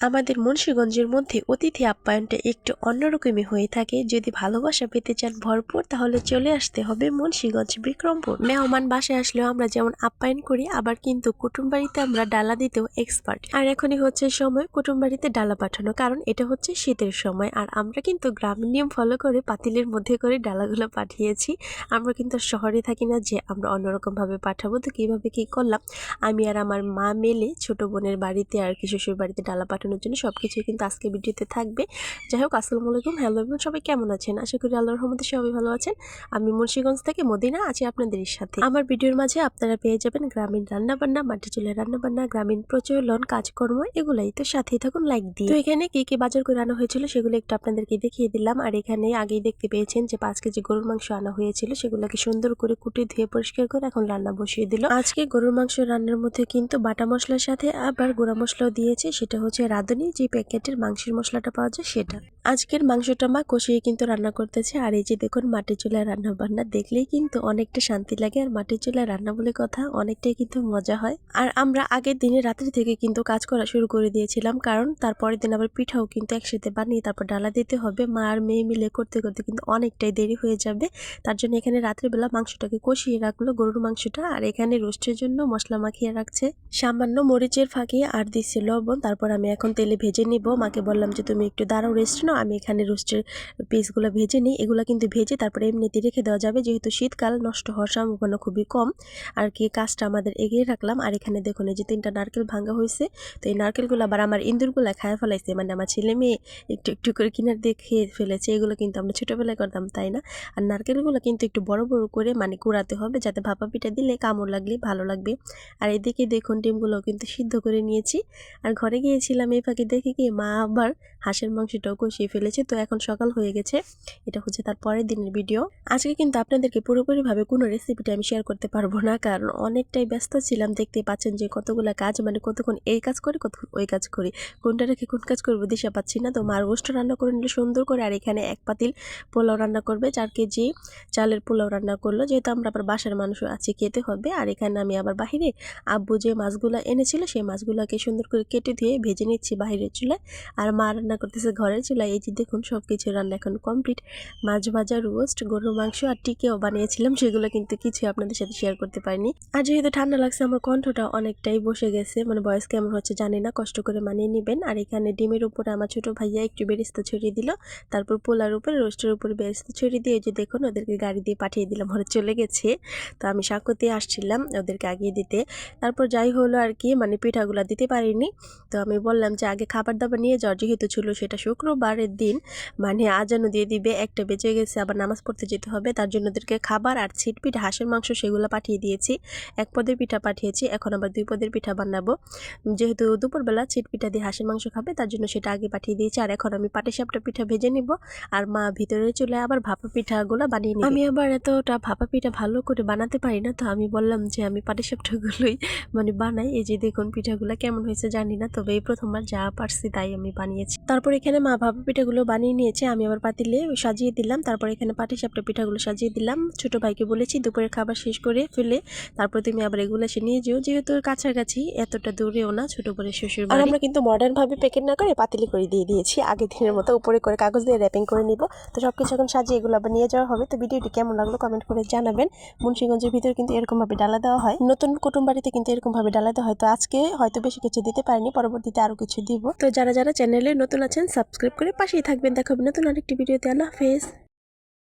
আমাদের মুন্সিগঞ্জের মধ্যে অতিথি আপ্যায়নটা একটু অন্যরকমই হয়ে থাকে। যদি ভালোবাসা পেতে চান ভরপুর, তাহলে চলে আসতে হবে মুন্সিগঞ্জ বিক্রমপুর। মেহমান বাসায় আসলেও আমরা যেমন আপ্যায়ন করি, আবার কিন্তু কুটুম বাড়িতে আমরা ডালা দিতেও এক্সপার্ট আর এখনই হচ্ছে সময় কুটুম বাড়িতে ডালা পাঠানো, কারণ এটা হচ্ছে শীতের সময়। আর আমরা কিন্তু গ্রামীণ নিয়ম ফলো করে পাতিলের মধ্যে করে ডালাগুলো পাঠিয়েছি। আমরা কিন্তু শহরে থাকি না যে আমরা অন্যরকমভাবে পাঠাবো, তো কীভাবে কী করলাম? আমি আর আমার মা মেলে ছোট বোনের বাড়িতে আর কি শ্বশুর বাড়িতে ডালা পাঠানোর জন্য সব কিছুই কিন্তু আজকে ভিডিওতে থাকবে। যাই হোক, আসসালামু আলাইকুম। হ্যালো এবং সবাই কেমন আছেন? আশা করি আল্লাহর রহমতে সবাই ভালো আছেন। আমি মুন্সিগঞ্জ থেকে মদিনা, আছি আপনাদের সাথে। আমার ভিডিওর মাঝে আপনারা পেয়ে যাবেন গ্রামীণ রান্নাবান্না মাটি চুলের রান্নাবান্না, গ্রামীণ প্রচলন, কাজকর্ম এগুলাই। তো সাথেই থাকুন লাইক দিয়ে। তো এখানে কি কি বাজার করে আনা হয়েছিল সেগুলো একটু আপনাদেরকে দেখিয়ে দিলাম। আর এখানে আগেই দেখতে পেয়েছেন যে পাঁচ কেজি গরুর মাংস আনা হয়েছিল। সেগুলোকে সুন্দর করে কুটে ধুয়ে পরিষ্কার করে এখন রান্না বসিয়ে দিল। আজকে গরুর মাংস রান্নার মধ্যে কিন্তু বাটা মশলার সাথে আবার গুঁড়া মশলাও দিয়েছে। সেটা হচ্ছে রাঁধুনি যে প্যাকেটের মাংসের মশলাটা পাওয়া যায় সেটা। আজকের মাংসটা মা কষিয়ে কিন্তু রান্না করতেছে। আর এই যে দেখুন মাটির চুলায় রান্না বান্না দেখলেই কিন্তু অনেকটা শান্তি লাগে। আর মাটির চুলায় রান্না বলে কথা অনেকটাই কিন্তু মজা হয়। আর আমরা আগের দিনে রাত্রি থেকে কিন্তু কাজ করা শুরু করে দিয়েছিলাম। কারণ তারপরের দিন আবার পিঠাও কিন্তু একসাথে বানিয়ে তারপর ডালা দিতে হবে। মা আর মেয়ে মিলে করতে করতে কিন্তু অনেকটাই দেরি হয়ে যাবে। তার জন্য এখানে রাত্রিবেলা মাংসটাকে কষিয়ে রাখল গরুর মাংসটা। আর এখানে রোস্টের জন্য মশলা মাখিয়ে রাখছে। সামান্য মরিচের ফাঁকি আর দিচ্ছে লবণ। তারপর আমি এখন তেলে ভেজে নিব। মাকে বললাম যে, তুমি একটু দাঁড়াও রেস্ট নাও। আমি এখানে রোস্টের পিসগুলো ভেজে নিই। এগুলো কিন্তু ভেজে তারপরে এমনিতে রেখে দেওয়া যাবে। যেহেতু শীতকাল, নষ্ট হওয়ার সম্ভাবনা খুবই কম। আর কি, কাজটা আমাদের এগিয়ে রাখলাম। আর এখানে দেখুন, এই যে তিনটা নারকেল ভাঙা হয়েছে। তো এই নারকেলগুলো আবার আমার ইন্দুরগুলো খায় ফেলাইছে। মানে আমার ছেলে মেয়ে একটু একটু করে কিনার দিয়ে খেয়ে ফেলেছে। এগুলো কিন্তু আমরা ছোটোবেলায় করতাম, তাই না? আর নারকেলগুলো কিন্তু একটু বড় বড় করে মানে কুড়াতে হবে, যাতে ভাপা পিঠা দিলে কামড় লাগলে ভালো লাগবে। আর এদিকে দেখুন ডিমগুলো কিন্তু সিদ্ধ করে নিয়েছি। আর ঘরে গিয়েছিলাম এই ফাঁকে দেখে কি মা আবার হাঁসের মাংসটাও কষিয়ে ফেলেছে। তো এখন সকাল হয়ে গেছে। এটা হচ্ছে তার পরের দিনের ভিডিও আজকে কিন্তু আপনাদেরকে পুরোপুরিভাবে কোনো রেসিপিটা আমি শেয়ার করতে পারব না, কারণ অনেকটাই ব্যস্ত ছিলাম। দেখতে পাচ্ছেন যে কতগুলো কাজ মানে কতক্ষণ এই কাজ করি, কতক্ষণ ওই কাজ করি। কোনটা রেখে কোন কাজ করব দিশা পাচ্ছি না। তো মার গোষ্ঠ রান্না করে নিলে সুন্দর করে, আর এখানে এক পাতিল পোলাও রান্না করবে চার কেজি। চালের পোলাও রান্না করল, যেহেতু আমরা আবার বাসার মানুষ আছি খেতে হবে। আর এখানে আমি আবার বাহিরে আব্বু যে মাছগুলো এনেছিল, সেই মাছগুলোকে সুন্দর করে কেটে দিয়ে ভেজে নিচ্ছি। বাহিরের চুলায়। আর মা রান্না করতেছে ঘরের চুলায়। এই যে দেখুন সব কিছু রান্না এখন কমপ্লিট মাছ ভাজা, রোস্ট, গরুর মাংস আর টিকেও বানিয়েছিলাম, সেগুলো কিন্তু কিছু আপনাদের সাথে শেয়ার করতে পারিনি। আর যেহেতু ঠান্ডা লাগছে, আমার কণ্ঠটা অনেকটাই বসে গেছে। মানে বয়স কেমন হচ্ছে, জানি না, কষ্ট করে মানিয়ে নেবেন। আর এখানে ডিমের উপরে আমার ছোট ভাইয়া একটু বেরিস্তা ছড়িয়ে দিল। তারপর পোলার উপরে, রোস্টের উপরে বেরিস্তা ছড়িয়ে দিয়ে যে দেখুন, ওদেরকে গাড়ি দিয়ে পাঠিয়ে দিলাম, ওরা চলে গেছে। তো আমি সাঁকোতে আসছিলাম ওদেরকে আগিয়ে দিতে। তারপর যাই হলো আর কি মানে পিঠাগুলো দিতে পারিনি। তো আমি বললাম যে আগে খাবার দাবার নিয়ে যাওয়ার যেহেতু ছিল সেটা শুক্রবারের দিন মানে আজানো দিয়ে দিবে, একটা বেঁচে গেছে, আবার নামাজ পড়তে যেতে হবে, তার জন্য ওদেরকে খাবার আর ছিট পিঠা হাঁসের মাংস সেগুলো পাঠিয়ে দিয়েছি। এক পদের পিঠা পাঠিয়েছি, এখন আবার দুই পদের পিঠা বানাবো। যেহেতু দুপুরবেলা ছিট পিঠা দিয়ে হাঁসের মাংস খাবে, তার জন্য সেটা আগে পাঠিয়ে দিয়েছি, আর এখন আমি পাটিসাপটা পিঠা ভেজে নিব, আর মা ভিতরে চলে আবার ভাপা পিঠাগুলো বানিয়ে নিই আমি আবার এতটা ভাপা পিঠা ভালো করে বানাতে পারি না, তো আমি বললাম যে আমি পাটিসাপটাগুলোই মানে বানাই, এই যে দেখুন পিঠাগুলো কেমন হয়েছে জানি না, তবে এই প্রথমবার যা পারছি তাই আমি বানিয়েছি। তারপর এখানে মা ভাপা পিঠাগুলো বানিয়ে নিয়েছে, আমি আবার পাতিলে সাজিয়ে দিলাম। তারপর এখানে পাটিসাপটা পিঠাগুলো সাজিয়ে দিলাম। ছোট ভাইকে বলেছি দুপুরের খাবার শেষ করে ফেলে, তারপর তুমি আবার এগুলো এসে নিয়ে যেও। যেহেতু কাছাকাছি, এতটা দূরেও না, ছোট করে শ্বশুর আর আমরা কিন্তু মডার্ন ভাবে প্যাকেট না করে পাতিলে করে দিয়ে দিয়েছি। আগের দিনের মতো উপরে করে কাগজ দিয়ে র্যাপিং করে নিব। তো সব কিছু এখন সাজিয়ে এগুলো আবার নিয়ে যাওয়া হবে। তো ভিডিওটি কেমন লাগল কমেন্ট করে জানাবেন। মুন্সিগঞ্জের ভিতরে কিন্তু এরকম ভাবে ডালা দেওয়া হয়। নতুন কুটুম বাড়িতে কিন্তু এরকম ভাবে ডালা দেওয়া হয়। তো আজকে হয়তো বেশি কিছু দিতে পারিনি। পরবর্তীতে আরও কিছু দিব। তো যারা যারা চ্যানেলে নতুন আছেন সাবস্ক্রাইব করে পাশেই থাকবেন। দেখাবেন নতুন আরেকটি ভিডিওতে। আল্লাহ হাফেজ।